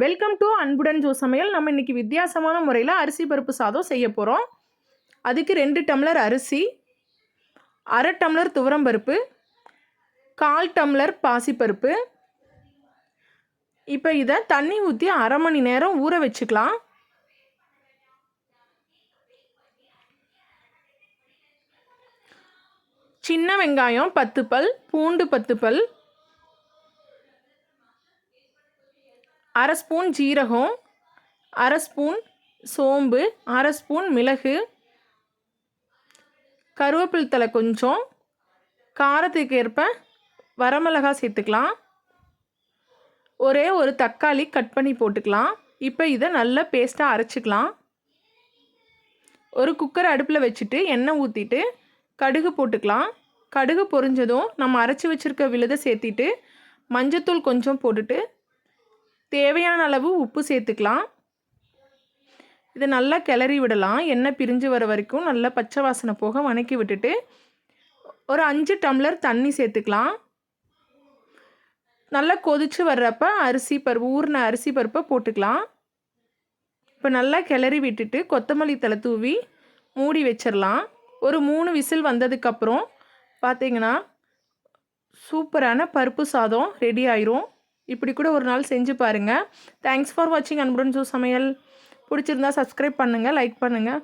Welcome to அன்புடன் Joe சமையல். நம்ம இன்றைக்கி வித்தியாசமான முறையில் அரிசி பருப்பு சாதம் செய்ய போகிறோம் அதுக்கு ரெண்டு டம்ளர் அரிசி அரை டம்ளர் துவரம்பருப்பு கால் டம்ளர் பாசிப்பருப்பு இப்போ இதை தண்ணி ஊற்றி அரை மணி நேரம் ஊற வச்சுக்கலாம். சின்ன வெங்காயம் பத்து பல் பூண்டு பத்து பல் அரை ஸ்பூன் ஜீரகம் அரை ஸ்பூன் சோம்பு அரை ஸ்பூன் மிளகு கருவேப்பில் தலை கொஞ்சம் காரத்துக்கு ஏற்ப வரமிளகாய் சேர்த்துக்கலாம். ஒரே ஒரு தக்காளி கட் பண்ணி போட்டுக்கலாம். இப்போ இதை நல்லா பேஸ்ட்டாக அரைச்சிக்கலாம். ஒரு குக்கர் அடுப்பில் வச்சுட்டு எண்ணெய் ஊற்றிட்டு கடுகு போட்டுக்கலாம். கடுகு பொரிஞ்சதும் நம்ம அரைச்சி வச்சுருக்க விழுதை சேர்த்திட்டு மஞ்சத்தூள் கொஞ்சம் போட்டுட்டு தேவையான அளவு உப்பு சேர்த்துக்கலாம். இதை நல்லா கிளறி விடலாம். எண்ணெய் பிரிஞ்சு வர வரைக்கும் நல்லா பச்சை வாசனை போக வணக்கி விட்டுட்டு ஒரு அஞ்சு டம்ளர் தண்ணி சேர்த்துக்கலாம். நல்லா கொதித்து வர்றப்ப அரிசி பருப்பு ஊறின அரிசி பருப்பை போட்டுக்கலாம். இப்போ நல்லா கிளறி விட்டுட்டு கொத்தமல்லி தலை தூவி மூடி வச்சிடலாம். ஒரு மூணு விசில் வந்ததுக்கப்புறம் பார்த்தீங்கன்னா சூப்பரான பருப்பு சாதம் ரெடி ஆயிரும். இப்படி கூட ஒரு நாள் செஞ்சு பாருங்கள் தேங்க்ஸ் ஃபார் வாட்சிங் அன்புடன் ஜூ சமையல். பிடிச்சிருந்தா சப்ஸ்கிரைப் பண்ணுங்கள் லைக் பண்ணுங்கள்